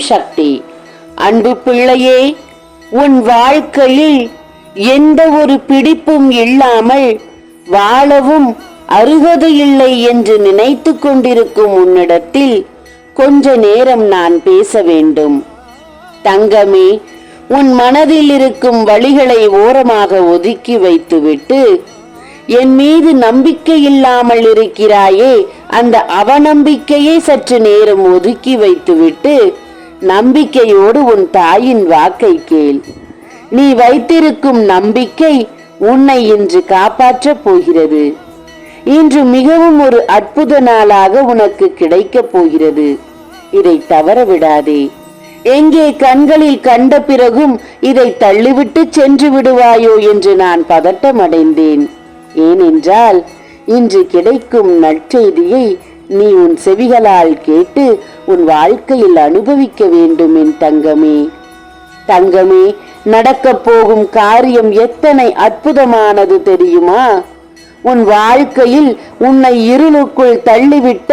சக்தி. அன்பு பிள்ளையே உன் வாழ்க்கையில் எந்த ஒரு பிடிப்பும் இல்லாமல் வாழவும் அருகது இல்லை என்று நினைத்து கொண்டிருக்கும் உன்னிடத்தில் கொஞ்ச நேரம் நான் பேச வேண்டும். தங்கமே உன் மனதில் இருக்கும் வழிகளை ஓரமாக ஒதுக்கி வைத்துவிட்டு என் மீது நம்பிக்கை இல்லாமல் இருக்கிறாயே அந்த அவநம்பிக்கையை சற்று நேரம் ஒதுக்கி வைத்துவிட்டு நம்பிக்கையோடு உன் தாயின் வாக்கை கேள். நீ வைத்திருக்கும் நம்பிக்கை உன்னை இன்று காப்பாற்றப் போகிறது. இன்று மிகவும் ஒரு அற்புத நாளாக உனக்கு கிடைக்கப் போகிறது. இதை தவற விடாதே. எங்கே கண்களில் கண்ட பிறகும் இதை தள்ளிவிட்டு சென்று விடுவாயோ என்று நான் பதட்டமடைந்தேன். ஏனென்றால் இன்று கிடைக்கும் நற்செய்தியை நீ உன் செவிகளால் கேட்டு உன் வாழ்க்கையில் அனுபவிக்க வேண்டும் என் தங்கமே. தங்கமே நடக்கப் போகும் காரியம் எத்தனை அற்புதமானது தெரியுமா? உன் வாழ்க்கையில் உன்னை இருளுக்குள் தள்ளிவிட்ட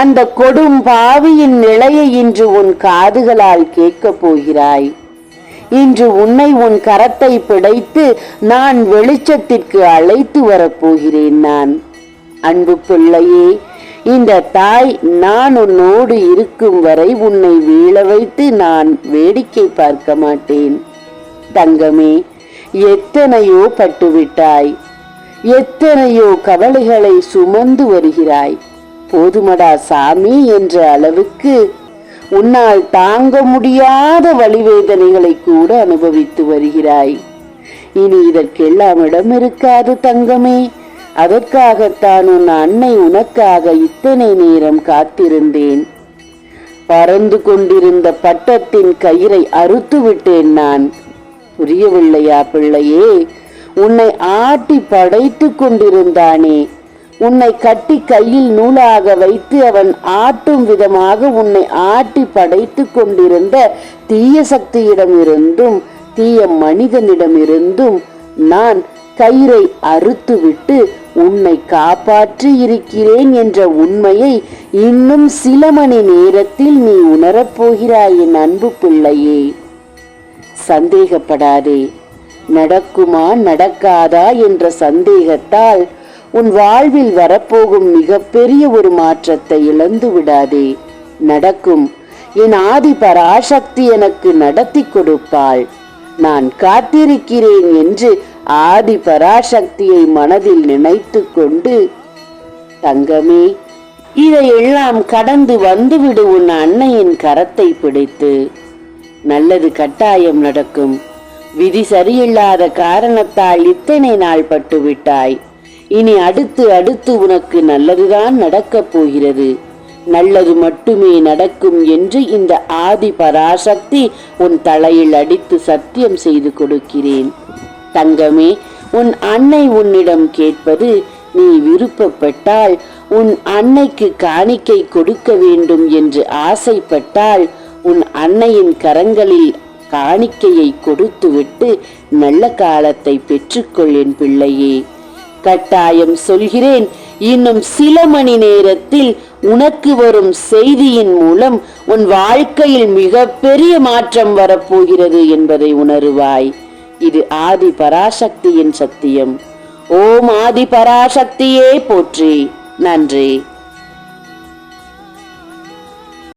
அந்த கொடும் பாவியின் நிலையை இன்று உன் காதுகளால் கேட்கப் போகிறாய். இன்று உன்னை உன் கரத்தை பிடைத்து நான் வெளிச்சத்திற்கு அழைத்து வரப்போகிறேன் நான். அன்பு பிள்ளையே இந்த தாய் நான் உன்னோடு இருக்கும் வரை உன்னை வீழ வைத்து நான் வேடிக்கை பார்க்க மாட்டேன். தங்கமே எத்தனையோ பட்டுவிட்டாய். எத்தனையோ கவலைகளை சுமந்து வருகிறாய். போதுமடா சாமி என்ற அளவுக்கு உன்னால் தாங்க முடியாத வழிவேதனைகளை கூட அனுபவித்து வருகிறாய். இனி இதற்கெல்லாம் இடம் இருக்காது தங்கமே. அதற்காகத்தான் உன் அன்னை உனக்காக இத்தனை நேரம் காத்திருந்தேன். பறந்து கொண்டிருந்த பட்டத்தின் கயிறை அறுத்து விட்டேன் நான். புரியவில்லையா பிள்ளையே உன்னை ஆட்டி படைத்து கொண்டிருந்தானே. உன்னை கட்டி கையில் நூலாக வைத்து அவன் ஆட்டும் விதமாக உன்னை ஆட்டி படைத்து கொண்டிருந்த தீய சக்தியிடமிருந்தும் தீய மனிதனிடமிருந்தும் நான் கயிறை அறுத்துவிட்டு உன்னை காப்பாற்றி இருக்கிறேன் என்ற உண்மையை இன்னும் சில மணி நேரத்தில் நீ உணரப் போகிறாய் என் அன்பு பிள்ளையே. சந்தேகப்படாதே. நடக்குமா நடக்காதா என்ற சந்தேகத்தால் உன் வாழ்வில் வரப்போகும் மிகப்பெரிய ஒரு மாற்றத்தை இழந்து விடாதே. நடக்கும். என் ஆதி பராசக்தி எனக்கு நடத்தி கொடுப்பாள். நான் காத்திருக்கிறேன் என்று ஆதி பராசக்தியை மனதில் நினைத்து கொண்டு தங்கமே இதையெல்லாம் கடந்து வந்துவிடு உன் அன்னையின் கரத்தை பிடித்து. நல்லது கட்டாயம் நடக்கும். விதி சரியில்லாத காரணத்தால் இத்தனை நாள் பட்டு விட்டாய் இனி அடுத்து அடுத்து உனக்கு நல்லதுதான் நடக்கப் போகிறது. நல்லது மட்டுமே நடக்கும் என்று இந்த ஆதி பராசக்தி உன் தலையில் அடித்து சத்தியம் செய்து கொடுக்கிறேன். தங்கமே உன் அன்னை உன்னிடம் கேட்பது நீ விருப்பப்பட்டால் உன் அன்னைக்கு காணிக்கை கொடுக்க வேண்டும் என்று ஆசைப்பட்டால் உன் அன்னையின் கரங்களில் காணிக்கையை கொடுத்துவிட்டு நல்ல காலத்தை பெற்றுக்கொள் என் பிள்ளையே. கட்டாயம் சொல்கிறேன் இன்னும் சில மணி நேரத்தில் உனக்கு வரும் செய்தியின் மூலம் உன் வாழ்க்கையில் மிகப்பெரிய மாற்றம் வரப்போகிறது என்பதை உணருவாய். இது ஆதி பராசக்தியின் சத்தியம். ஓம் ஆதி பராசக்தியே போற்றி. நன்றி.